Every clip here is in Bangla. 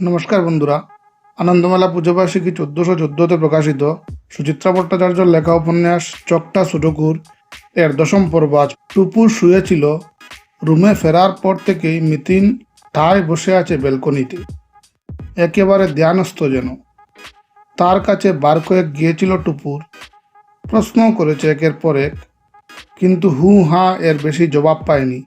নমস্কার বন্ধুরা। আনন্দমেলা পুজোবার্ষিকী চোদ্দশো চোদ্দোতে প্রকাশিত সুচিত্রা ভট্টাচার্যর লেখা উপন্যাস চকটা সুটকুর। এর দশম পর্ব আজ টুপুর শুয়েছিল। রুমে ফেরার পর থেকেই মিতিন ঠায় বসে আছে বেলকনিতে। একেবারে ধ্যানস্থ যেন। তার কাছে বার কয়েক গিয়েছিল টুপুর। প্রশ্নও করেছে একের পর এক, কিন্তু হু হা এর বেশি জবাব পায়নি।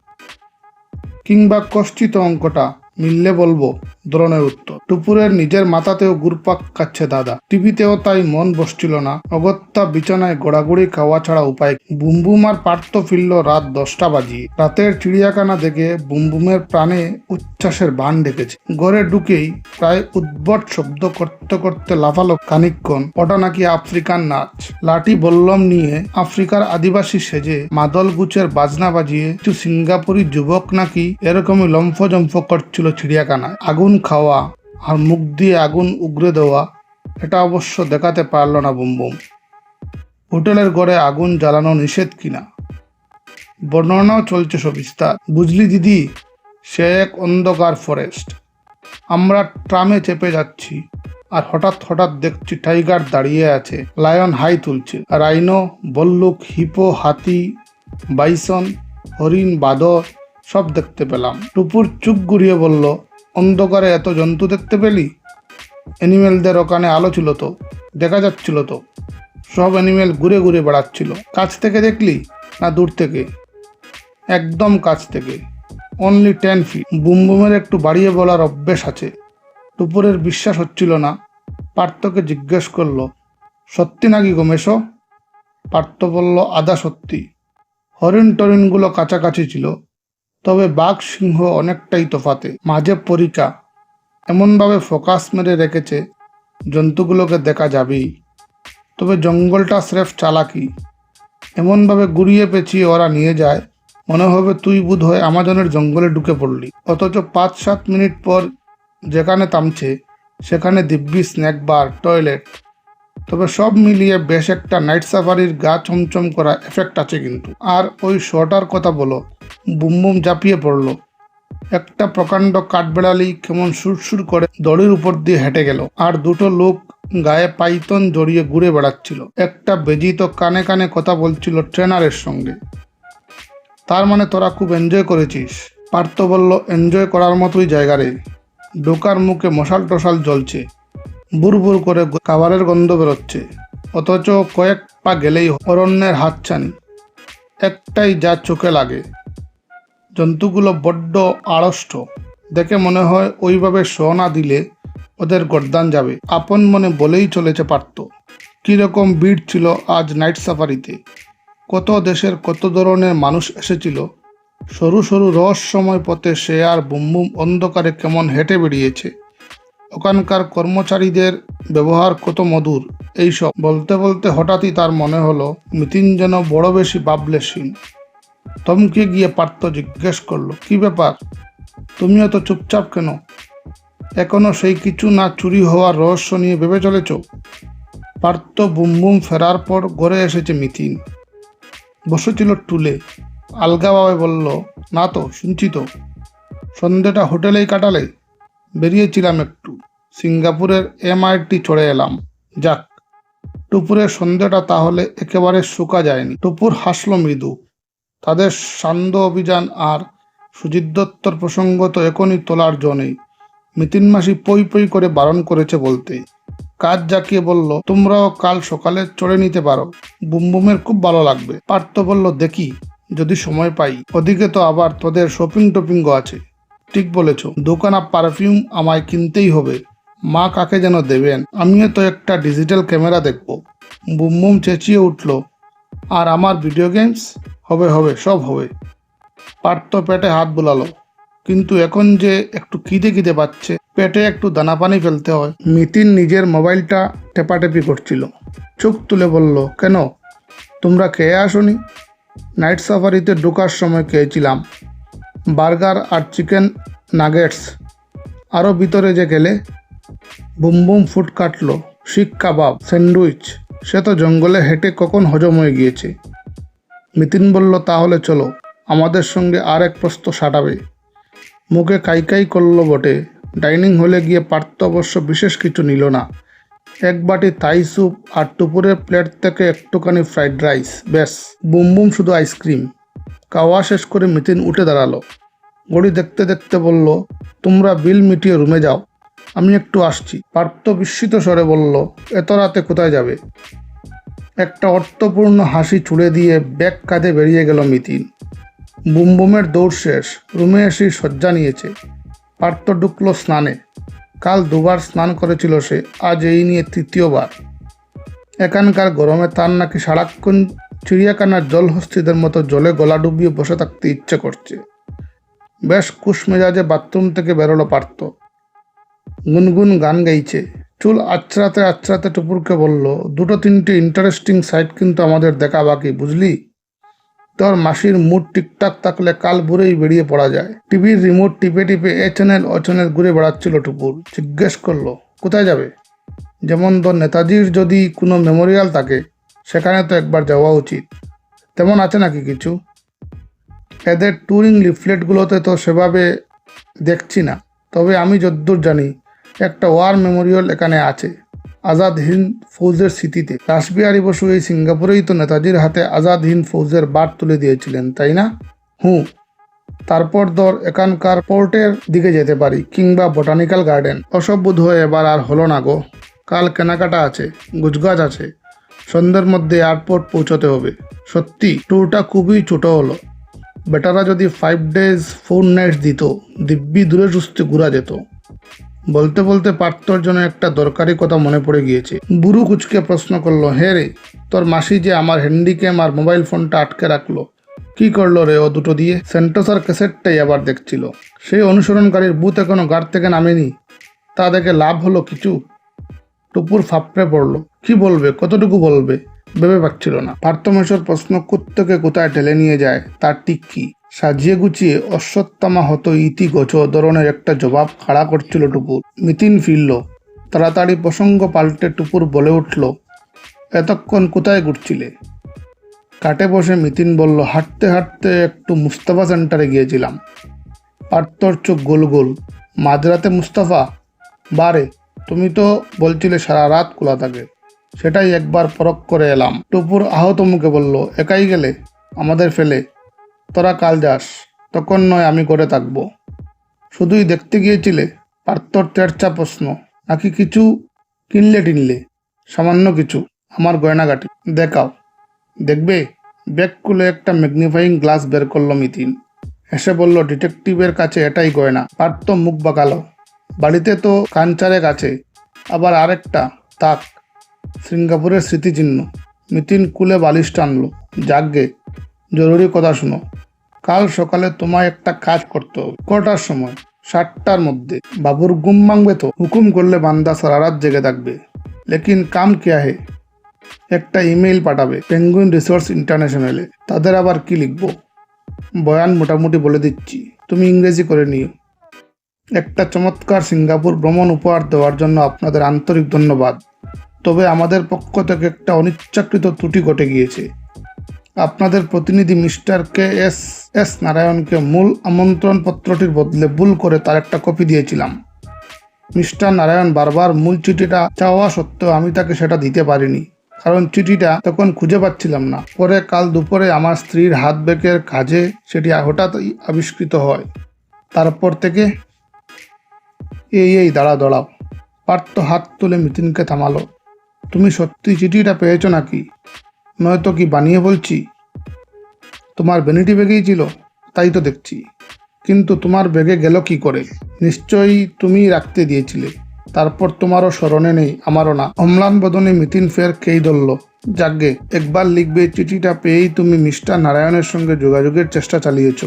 কিংবা কষ্টিত অঙ্কটা মিললে বলব? ধরনের উত্তর। টুপুরের নিজের মাথাতেও গুরপাক কাচ্ছে দাদা। টিভিতেও তাই মন বসছিল না। অগত্যা বিছানায় গোড়াগুড়ি খাওয়া ছাড়া উপায়? বুমবুমার পার্থ ফিরল রাত দশটা বাজিয়ে। রাতের চিড়িয়াখানা দেখে বুমবুমের প্রাণে উচ্ছ্বাসের বান ডেকেছে। ঘরে ঢুকেই প্রায় উদ্ভট শব্দ করতে করতে লাফালো খানিকক্ষণ। ওটা নাকি আফ্রিকান নাচ। লাঠি বল্লম নিয়ে আফ্রিকার আদিবাসী সেজে মাদল গুচের বাজনা বাজিয়ে কিছু সিঙ্গাপুরি যুবক নাকি এরকমই লম্ফজম্ফ করছিল চিড়িয়াখানায়। আগুন খাওয়া আর মুখ দিয়ে আগুন উগরে দেওয়া, এটা অবশ্য দেখাতে পারল না বুমবুম। হোটেলের ঘরে আগুন জ্বালানো নিষেধ কিনা? বর্ণনাও চলছে সবিস্তার। বুঝলি দিদি, সে এক অন্ধকার ফরেস্ট আমরা ট্রামে চেপে যাচ্ছি আর হঠাৎ হঠাৎ দেখছি টাইগার দাঁড়িয়ে আছে লায়ন হাই তুলছে। রাইনো বল্লুক হিপো হাতি বাইসন হরিণ, বাদর, সব দেখতে পেলাম। টুপুর চুপ ঘুরিয়ে বলল অন্ধকারে এত জন্তু দেখতে পেলি? অ্যানিমেলদের ওখানে আলো ছিল তো, দেখা যাচ্ছিল তো। সব অ্যানিমেল ঘুরে ঘুরে বেড়াচ্ছিল। কাছ থেকে দেখলি না দূর থেকে? একদম কাছ থেকে। অনলি টেন ফিট বুমবুমের একটু বাড়িয়ে বলার অভ্যেস আছে। টুপুরের বিশ্বাস হচ্ছিল না। পার্থকে জিজ্ঞেস করল, সত্যি নাকি গোমেশ পার্থ বলল আদা সত্যি। হরিণ টরিণগুলো কাছাকাছি ছিল। তবে বাঘ সিংহ অনেকটাই তফাতে। মাঝে পরিকা এমনভাবে ফোকাস মেরে রেখেছে, জন্তুগুলোকে দেখা যাবেই। তবে জঙ্গলটা স্রেফ চালাকি। এমনভাবে গুড়িয়ে পেঁচিয়ে ওরা নিয়ে যায়, মনে হবে তুই বোধ হয় আমাজনের জঙ্গলে ঢুকে পড়লি। অথচ পাঁচ সাত মিনিট পর যেখানে থামছে, সেখানে দিব্যি স্ন্যাক বার, টয়লেট। তবে সব মিলিয়ে বেশ একটা নাইট সাফারির গা চমচম করা এফেক্ট আছে কিন্তু। আর ওই শটার কথা বলো বুম বুম ঝাঁপিয়ে পড়ল। একটা প্রকাণ্ড কাঠবেড়ালি কেমন সুরসুর করে দড়ির উপর দিয়ে হেঁটে গেল। আর দুটো লোক গায়ে পাইতন জড়িয়ে ঘুরে বেড়াচ্ছিল। একটা বেজিত কানে কানে কথা বলছিল ট্রেনারের সঙ্গে। তার মানে তোরা খুব এনজয় করেছিস? পার্থ বলল এনজয় করার মতোই জায়গা রে। ঢোকার মুখে মশাল টশাল জ্বলছে। বুর করে খাবারের গন্ধ বেরোচ্ছে। অথচ কয়েক পা গেলেই অরণ্যের হাতছানি একটাই যা চোখে লাগে। জন্তুগুলো বড্ড আড়ষ্ট। দেখে মনে হয় ওইভাবে শ না দিলে ওদের গর্দান যাবে। আপন মনে বলেই চলেছে পারত কীরকম ভিড় ছিল আজ নাইট সাফারিতে। কত দেশের কত ধরনের মানুষ এসেছিল। সরু সরু রহস্যময় পথে সে আর বুমবুম অন্ধকারে কেমন হেঁটে বেরিয়েছে ওখানকার কর্মচারীদের ব্যবহার কত মধুর। এইসব বলতে বলতে হঠাৎই তার মনে হলো মিতিন যেন বড় বেশি বাবলেসীন থমকে গিয়ে পার্থ জিজ্ঞেস করল, কি ব্যাপার? তুমি এত চুপচাপ কেন? এখনও সেই কিছু না চুরি হওয়ার রহস্য নিয়ে ভেবে চলেছ? পার্থ বুমবুম ফেরার পর ঘরে এসেছে মিতিন বসেছিল টুলে। আলগাভাবে বলল, না তো, শুনছি তো। সন্ধ্যেটা হোটেলেই কাটালে? বেরিয়েছিলাম একটু। সিঙ্গাপুরের এমআইটি চড়ে এলাম। যাক টুপুরের সন্ধ্যেটা তাহলে একেবারে শুকা যায়নি। টুপুর হাসলো মৃদু। তাদের সান্ধ্য অভিযান আর সুজিত দত্তর প্রসঙ্গ তো এখনই তোলার জন্যই মিতিন মাসি পই পই করে বারণ করেছে বলতে। কাজ জাকিয়ে বলল, তোমরাও কাল সকালে চড়ে নিতে পারো। বুমবুমের খুব ভালো লাগবে। পার্থ বলল, দেখি, যদি সময় পাই। ওদিকে তো আবার তোদের শপিং টপিংও আছে। ঠিক বলেছ, দোকান আর পারফিউম আমায় কিনতেই হবে। মা কাকে যেন দেবেন? আমিও তো একটা ডিজিটাল ক্যামেরা দেখব। বুমবুম চেঁচিয়ে উঠল, আর আমার ভিডিও গেমস? হবে হবে, সব হবে। পার্থ পেটে হাত বোলালো। কিন্তু এখন যে একটু খিদে খিদে পাচ্ছে, পেটে একটু দানা পানি ফেলতে হয়। মিতিন নিজের মোবাইলটা টেপাটেপি করছিল। চোখ তুলে বলল, কেন? তোমরা খেয়ে আসনি? নাইট সাফারিতে ঢোকার সময় খেয়েছিলাম। বার্গার আর চিকেন নাগেটস। আরও ভিতরে যে গেলে? বুম বুম ফুট কাটলো। শিক কাবাব, স্যান্ডউইচ। সে তো জঙ্গলে হেঁটে কখন হজম হয়ে গিয়েছে। মিতিন বলল, তাহলে চলো, আমাদের সঙ্গে আর এক প্রস্ত সাটাবে। মুখে কাইকাই করল বটে। ডাইনিং হলে গিয়ে পার্থ অবশ্য বিশেষ কিছু নিল না। এক বাটি থাই স্যুপ আর টুপুরের প্লেট থেকে একটুখানি ফ্রাইড রাইস, ব্যাস, বুম বুম শুধু আইসক্রিম। খাওয়া শেষ করে মিতিন উঠে দাঁড়াল। ঘড়ি দেখতে দেখতে বলল, তোমরা বিল মিটিয়ে রুমে যাও, আমি একটু আসছি। পার্থ বিস্মিত স্বরে বলল, এত রাতে কোথায় যাবে? একটা অর্থপূর্ণ হাসি ছুড়ে দিয়ে ব্যাগ কাঁধে বেরিয়ে গেল মিতিন। বুমবুমের দৌড় শেষ। রুমে এসে শয্যা নিয়েছে। পার্থ ঢুকলো স্নানে। কাল দুবার স্নান করেছিল সে। আজ এই নিয়ে তৃতীয়বার। এখানকার গরমে তার নাকি সারাক্ষণ চিড়িয়াখানার জলহস্তিদের মতো জলে গলা ডুবিয়ে বসে থাকতে ইচ্ছে করছে। বেশ কুশ মেজাজে বাথরুম থেকে বেরোলো পারত গুনগুন গান গাইছে। চুল আছড়াতে আছড়াতে টুপুরকে বলল, দুটো তিনটে ইন্টারেস্টিং সাইট কিন্তু আমাদের দেখা বাকি, বুঝলি? তোর মাসির মুড ঠিকঠাক থাকলে কাল ভোরেই বেরিয়ে পড়া যায়। টিভির রিমোট টিপে টিপে এ চ্যানেল ও চ্যানেল ঘুরে বেড়াচ্ছিল টুপুর। জিজ্ঞেস করল, কোথায় যাবে? যেমন তোর নেতাজির যদি কোনো মেমোরিয়াল থাকে, সেখানে তো একবার যাওয়া উচিত। তেমন আছে নাকি কিছু? এদের ট্যুরিং লিফলেটগুলোতে তো সেভাবে দেখছি না। তবে আমি যদ্দূর জানি একটা ওয়ার মেমোরিয়াল এখানে আছে। আজাদ হিন্দ ফৌজের স্মৃতিতে। রাসবিহারী বসু এই সিঙ্গাপুরেই তো নেতাজির হাতে আজাদ হিন্দ ফৌজের বার তুলে দিয়েছিলেন, তাই না? হুঁ। তারপর ধর এখানকার পোর্টের দিকে যেতে পারি, কিংবা বোটানিক্যাল গার্ডেন। বোধ হয়ে এবার আর হলো না গো। কাল কেনাকাটা আছে গুজগাছ আছে। সন্ধ্যের মধ্যে এয়ারপোর্ট পৌঁছতে হবে। সত্যি, ট্যুরটা খুবই ছোট হলো। বেটারা যদি ফাইভ ডেজ ফোর নাইটস দিত, দিব্যি দূরে সুস্থে ঘুরা যেত। বলতে বলতে পার্থর জন্য একটা দরকারি কথা মনে পড়ে গিয়েছে। বুড়ু কুচকে প্রশ্ন করল, হে রে, তোর মাসি যে আমার হ্যান্ডিক্যাম আর মোবাইল ফোনটা আটকে রাখল, কি করল রে ও দুটো দিয়ে? সেন্টোসার ক্যাসেটটাই আবার দেখছিল। সেই অনুসরণকারীর বুথ এখনও গাড় থেকে নামেনি। তা দেখে লাভ হলো কিছু। টুপুর ফাপড়ে পড়ল। কি বলবে? কতটুকু বলবে? ভেবে পাচ্ছিল না। পার্থমেশ্বর প্রশ্ন কোত্থেকে কোথায় ঠেলে নিয়ে যায়, তার ঠিক কি? সাজিয়ে গুছিয়ে অশ্বত্থামা হত ইতি গোছ ধরনের একটা জবাব খাড়া করছিল টুপুর। মিতিন ফিরল। তাড়াতাড়ি প্রসঙ্গ পাল্টে টুপুর বলে উঠল, এতক্ষণ কোথায় ঘুরছিলে? কাটে বসে মিতিন বলল, হাঁটতে হাঁটতে একটু মুস্তাফা সেন্টারে গিয়েছিলাম। পার্থর চোখ গোল গোল মাঝরাতে মুস্তাফা? বারে, তুমি তো বলছিলে সারা রাত খোলা থাকে। সেটাই একবার পরখ করে এলাম। টুপুর আহত মুখে বলল, একাই গেলে? আমাদের ফেলে? তোরা কাল যাস, তখন নয় আমি করে থাকব। শুধুই দেখতে গিয়েছিলে, পার্থর তেরচা প্রশ্ন, নাকি কিছু কিনলে টিনলে? সামান্য কিছু, আমার গয়নাগাটি। দেখাও। দেখবে ব্যাগ খুলে একটা ম্যাগনিফাইং গ্লাস বের করল মিতিন। এসে বলল, ডিটেকটিভের কাছে এটাই গয়না। পার্থ মুখ বাঁকালো। বাড়িতে তো কাঞ্চারেক আছে, আবার আরেকটা, তাক। সিঙ্গাপুরের স্মৃতিচিহ্ন। মিতিন কুলে বালিশ টানলো যাগ্গে জরুরি কথা শুনো। কাল সকালে তোমায় একটা কাজ করতে হবে। কটার সময়? সাতটার মধ্যে। বাবুর গুম মাংবে তো? হুকুম করলে বান্দা সারা রাত জেগে থাকবে। লেকিন কাম কিয়া হে একটা ইমেইল পাঠাবে পেঙ্গুইন রিসোর্স ইন্টারন্যাশনালে। তাদের আবার কি লিখব? বয়ান মোটামুটি বলে দিচ্ছি। তুমি ইংরেজি করে নিও। একটা চমৎকার সিঙ্গাপুর ভ্রমণ উপহার দেওয়ার জন্য আপনাদের আন্তরিক ধন্যবাদ। তবে আমাদের পক্ষ থেকে একটা অনিচ্ছাকৃত ত্রুটি ঘটে গিয়েছে। আপনাদের প্রতিনিধি মিস্টার কে এস এস নারায়ণকে মূল আমন্ত্রণ পত্রটির বদলে ভুল করে তার একটা কপি দিয়েছিলাম। মিস্টার নারায়ণ বারবার মূল চিঠিটা চাওয়া সত্ত্বেও আমি তাকে সেটা দিতে পারিনি। কারণ চিঠিটা তখন খুঁজে পাচ্ছিলাম না। পরে কাল দুপুরে আমার স্ত্রীর হাত ব্যাগের কাজে সেটি হঠাৎই আবিষ্কৃত হয়। তারপর থেকে এই এই দাঁড়া দাঁড়াও। পার্থ হাত তুলে মিতিনকে থামালো। তুমি সত্যি চিঠিটা পেয়েছ নাকি? নয়তো কি বানিয়ে বলছি? তোমার ভ্যানিটি ব্যাগেই ছিল, তাই তো দেখছি। কিন্তু তোমার ব্যাগে গেল কি করে? নিশ্চয়ই তুমি রাখতে দিয়েছিলে। তারপর তোমারও স্মরণে নেই, আমারও না। অম্লান বদনে মিতিন ফের কেই ধরল। যাগ্গে একবার লিখবে চিঠিটা পেয়েই তুমি মিস্টার নারায়ণের সঙ্গে যোগাযোগের চেষ্টা চালিয়েছ।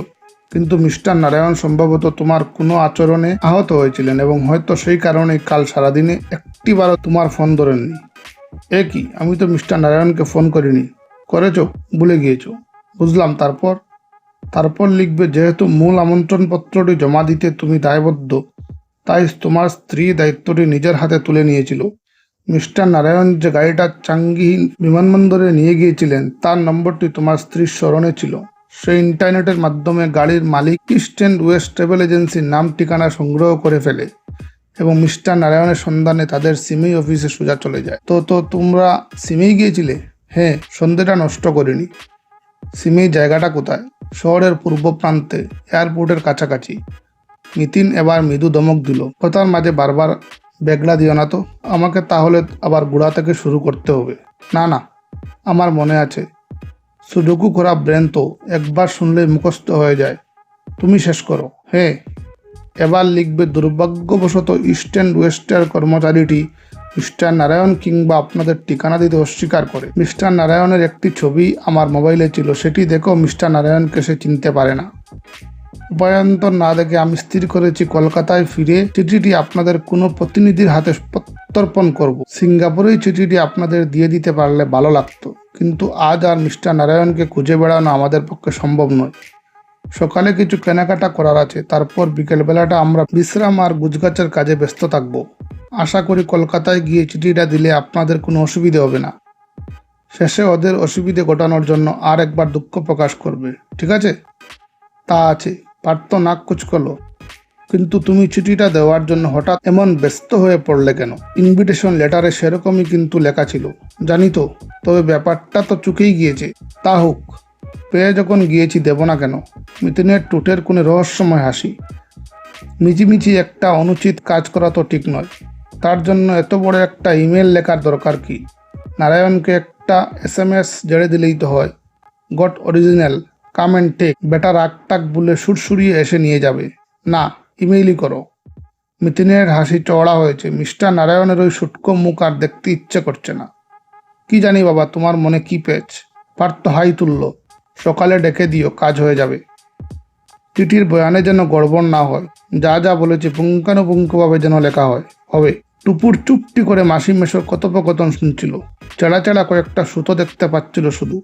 কিন্তু মিস্টার নারায়ণ সম্ভবত তোমার কোনো আচরণে আহত হয়েছিলেন এবং হয়তো সেই কারণে কাল সারাদিনে একটিবারও তোমার ফোন ধরেননি। এ কি? আমি তো মিস্টার নারায়ণকে ফোন করিনি। করেছ? ভুলে গিয়েছো। বুঝলাম তারপর। তারপর লিখবে, যেহেতু মূল আমন্ত্রণপত্রটি জমা দিতে তুমি দায়বদ্ধ, তাই তোমার স্ত্রী দায়িত্বটি নিজের হাতে তুলে নিয়েছিল। মিস্টার নারায়ণ যে গাড়িটা চাঙ্গি বিমানবন্দরে নিয়ে গিয়েছিলেন, তার নম্বরটি তোমার স্ত্রীর স্মরণে ছিল। সেই ইন্টারনেটের মাধ্যমে গাড়ির মালিক ইস্ট অ্যান্ড ওয়েস্ট ট্রাভেল এজেন্সির নাম ঠিকানা সংগ্রহ করে ফেলে। এবং মিস্টার নারায়ণের সন্ধানে তাদের সিমেই অফিসে সোজা চলে যায়। তো তো তোমরা সিমেই গিয়েছিলে? হ্যাঁ সন্ধেটা নষ্ট করিনি। সিমেই জায়গাটা কোথায়? শহরের পূর্ব প্রান্তে, এয়ারপোর্টের কাছাকাছি। নিতিন এবার মৃদু দমক দিল। কথার মাঝে বারবার বেগলা দিও না তো। আমাকে তাহলে আবার গোড়া থেকে শুরু করতে হবে। না না, আমার মনে আছে। সুডুকু করা ব্রেন তো একবার শুনলে মুখস্থ হয়ে যায়। তুমি শেষ করো। হ্যাঁ এবার লিখবে দুর্ভাগ্যবশত ইস্ট অ্যান্ড ওয়েস্টের কর্মচারীটি মিস্টার নারায়ণ কিংবা আপনাদের ঠিকানা দিতে অস্বীকার করে। মিস্টার নারায়ণের একটি ছবি আমার মোবাইলে ছিল, সেটি দেখো মিস্টার নারায়ণকে সে চিনতে পারে না। উপায়ন্তর না দেখে আমি স্থির করেছি, কলকাতায় ফিরে চিঠিটি আপনাদের কোনো প্রতিনিধির হাতে প্রত্যর্পণ করব। সিঙ্গাপুরেই চিঠিটি আপনাদের দিয়ে দিতে পারলে ভালো লাগতো। কিন্তু আজ আর মিস্টার নারায়ণকে খুঁজে বেড়ানো আমাদের পক্ষে সম্ভব নয়। সকালে কিছু কেনাকাটা করার আছে, তারপর বিকেলবেলাটা আমরা বিশ্রাম আর গুজগাছের কাজে ব্যস্ত থাকব। আশা করি কলকাতায় গিয়ে চিঠিটা দিলে আপনাদের কোনো অসুবিধে হবে না। শেষে ওদের অসুবিধে ঘটানোর জন্য আর একবার দুঃখ প্রকাশ করবে, ঠিক আছে? তা আছে পার্থ নাক কুচকলো। কিন্তু তুমি চিঠিটা দেওয়ার জন্য হঠাৎ এমন ব্যস্ত হয়ে পড়লে কেন? ইনভিটেশন লেটারে সেরকমই কিন্তু লেখা ছিল, জানি তো? তবে ব্যাপারটা তো চুকেই গিয়েছে। তা হোক। পেয়ে যখন গিয়েছি দেব না কেন মিতিনের টুটের কোনো রহস্যময় হাসি। মিচিমিচি একটা অনুচিত কাজ করা তো ঠিক নয়। তার জন্য এত বড় একটা ইমেল লেখার দরকার কি? নারায়ণকে একটা এস এম এস জেড়ে দিলেই তো হয়। Got original, come and take, বেটা রাগ টাক বলে সুরসুরিয়ে এসে নিয়ে যাবে। না, ইমেইলই করো। মিতিনের হাসি চওড়া হয়েছে। মিস্টার নারায়ণের ওই শুটকো মুখ আর দেখতে ইচ্ছে করছে না। কি জানি বাবা, তোমার মনে কি পেয়েছ? পার্থ হাই তুলল। সকালে ডেকে দিও, কাজ হয়ে যাবে। চিঠির বয়ানে যেন গড়বড় না হয়, যা যা বলেছে পুঙ্খানুপুঙ্খভাবে যেন লেখা হয়। হবে, টুপুর চুপটি করে মাসি মেশোর কথোপকথন শুনছিল। চেড়া চেড়া কয়েকটা সুতো দেখতে পাচ্ছিল শুধু,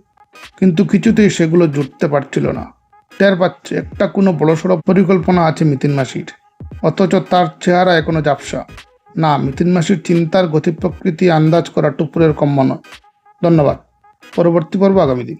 কিন্তু কিছুতেই সেগুলো জুটতে পারছিল না। টের পাচ্ছে, একটা কোনো বড়সড় পরিকল্পনা আছে মিতিন মাসির। অথচ তার চেহারা এখনও জাপসা না, মিতিন মাসির চিন্তার গতি প্রকৃতি আন্দাজ করা টুপুরের কম্য নয়। ধন্যবাদ। পরবর্তী পর্ব আগামী দিন।